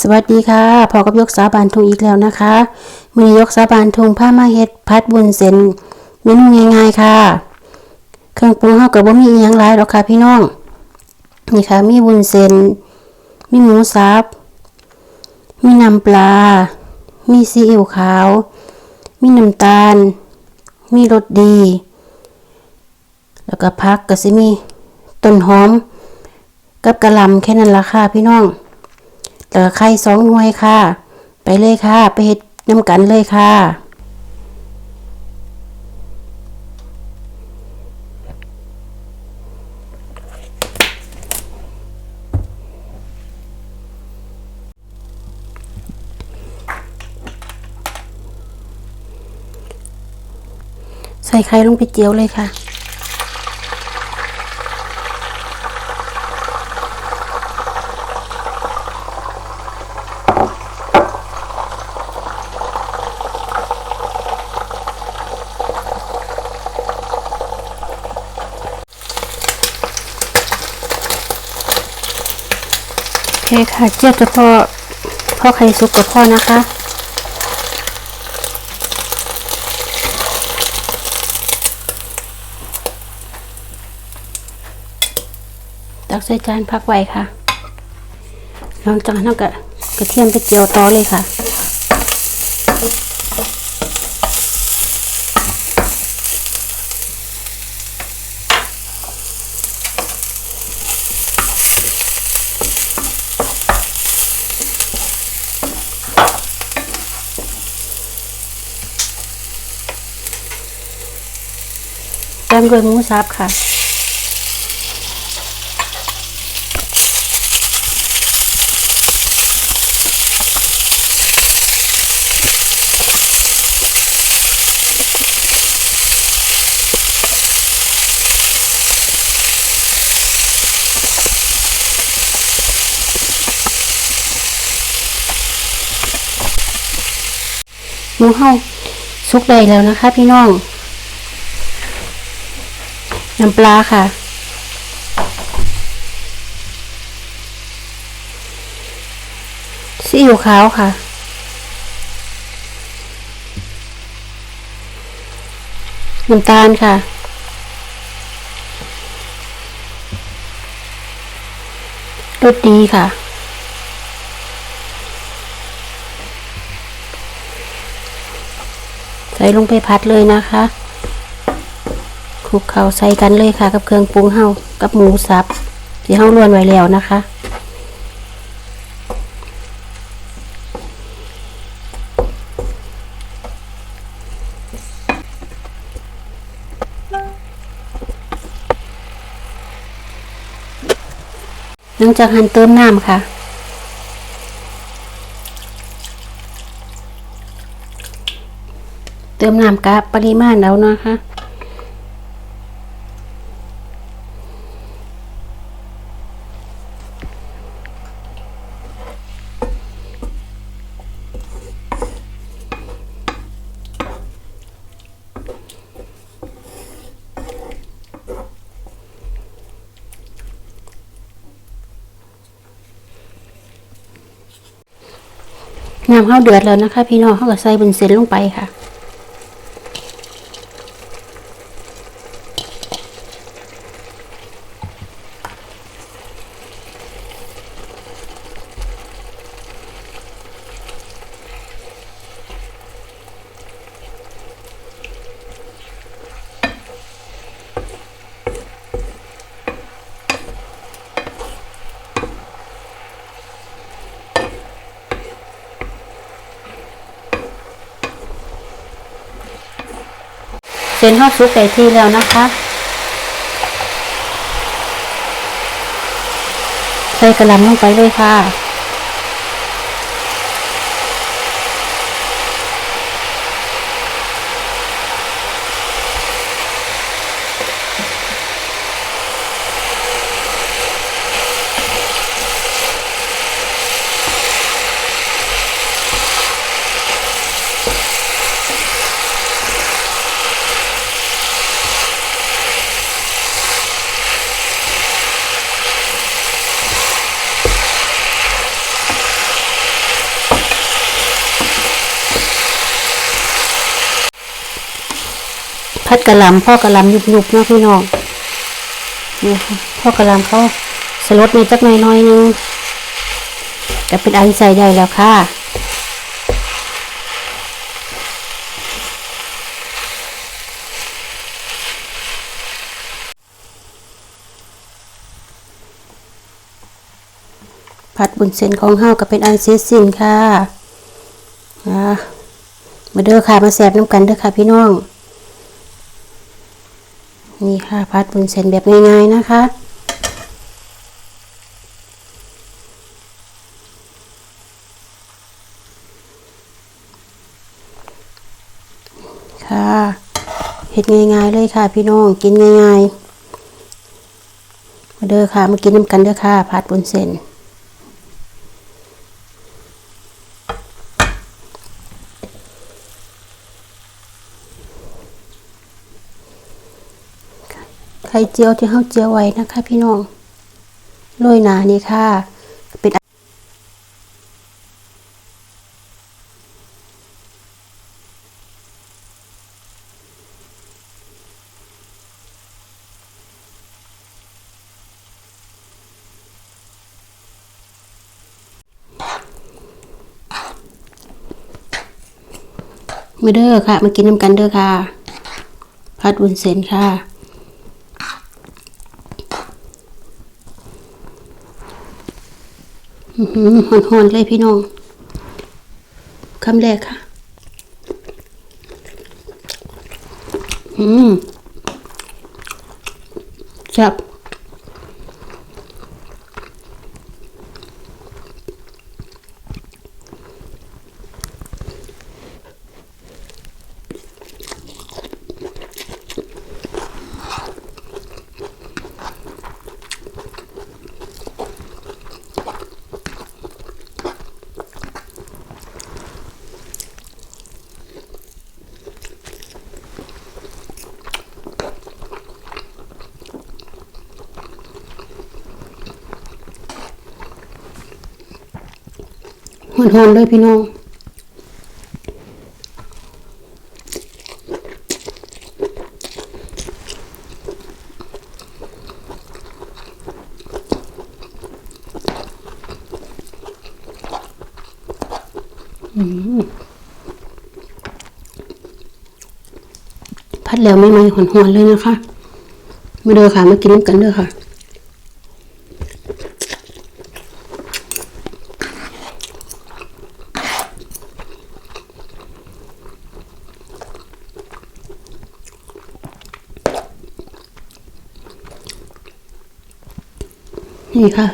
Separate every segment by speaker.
Speaker 1: สวัสดีค่ะพอกับยกสาบานทุงอีกแล้วนะคะมือยกสาบานทุงผ้ามาเฮ็ดพัดบุญเส้นเมนูง่ายๆค่ะ เครื่องปรุงเฮาก็บ่มีอีหยังหลายหรอกค่ะพี่น้องนี่ค่ะ มีบุญเส้นมีหมูสับมีน้ำปลา มีซีอิ๊วขาว มีน้ำตาล มีรสดี แล้วก็พักก็สิมีต้นหอม กับกระลำแค่นั้นละค่ะพี่น้อง แล้วก็ไข่สองหน่วยค่ะ ไปเลยค่ะ ไปเฮ็ดน้ำกันเลยค่ะ ใส่ไข่ลงไปเจียวเลยค่ะ คค่ะเจียวจะพอพอไข่สุกกับพ่อนะคะตักใส่จานพักไว้ค่ะหลังจากนั้นก็กระเทียมไปเจียวต่อเลยค่ะ ตามด้วยหมูสับค่ะ หมูเฮาสุกได้แล้วนะคะพี่น้อง น้ำปลาค่ะ ซีอิ๊วขาวค่ะ น้ำตาลค่ะ รสดีค่ะ ใส่ลงไปพัดเลยนะคะ ลุกเขาใส่กันเลยค่ะ กับเครื่องปรุงเฮากับหมูสับที่เฮาลวนไว้แล้วนะคะหลังจากหั่นเติมน้ำค่ะ เติมน้ำกะปริมาณแล้วนะคะ น้ำข้าวเดือดแล้วนะคะ พี่น้องเขาก็ใส่บุนเส้นลงไปค่ะ ส้นข้าวซุปได้ที่แล้วนะคะใส่กระลำลงไปเลยค่ะ พัดกระลำพ่อกระลำยุบๆเนะพี่น้องนี่ค่ะพ่อกระลำเขาสลดในจักหน่อยน่อยๆนึงก็เป็นอันใส่ได้แล้วค่ะผัดบุญเส้นของเฮาก็เป็นอันเสร็จสิ้นค่ะมาเด้อค่ะ มาแสบน้ำกันเด้อค่ะพี่น้อง นี่ค่ะผัดบุญเส้นแบบง่ายๆนะคะ ค่ะเฮ็ดง่ายๆเลยค่ะ พี่น้องกินง่ายๆมาเด้อค่ะมากินน้ำกันเด้อค่ะผัดบุญเส้น ข่เจียวที่เฮาเจียวไว้นะคะ พี่น้องโรยหนานี่ค่ะเป็นมาเด้อค่ะ มากินน้ำกันเด้อค่ะผัดวุ้นเส้นค่ะ อือ หอหอนๆเลยพี่น้องคำแรกค่ะ อืมจับ หอนๆเลยพี่น้องพัดแล้วไม่ไหมหอนๆเลยนะคะ มาเด้อค่ะ มากินน้ำกันเด้อค่ะ นี่ค่ะ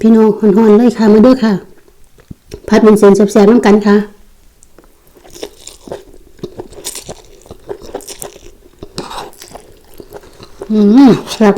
Speaker 1: พี่น้องหอนๆเลยค่ะ มาด้วยค่ะ พัดเป็นเส้นแสบๆน้ำกันค่ะ อืม ครับ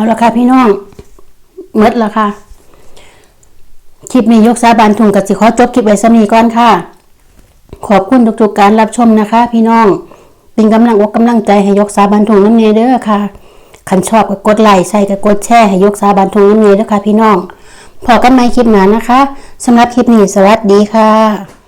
Speaker 1: เอาละค่ะพี่น้องหมดละค่ะ คลิปนี้ยกสาบานทุงกับสิขอจบคลิปไว้สมีก่อนค่ะ ขอบคุณทุกๆการรับชมนะคะ พี่น้อง เป็นกำลังอกกำลังใจให้ยกสาบานทุงน้ำเนยเด้อค่ะคันชอบก็กดไลค์ใช่ก็กดแชร์ให้ยกสาบานทุงน้ำเนยเด้อค่ะ พี่น้องพอกันใหมคลิปหนานะคะสำหรับคลิปนี้สวัสดีค่ะ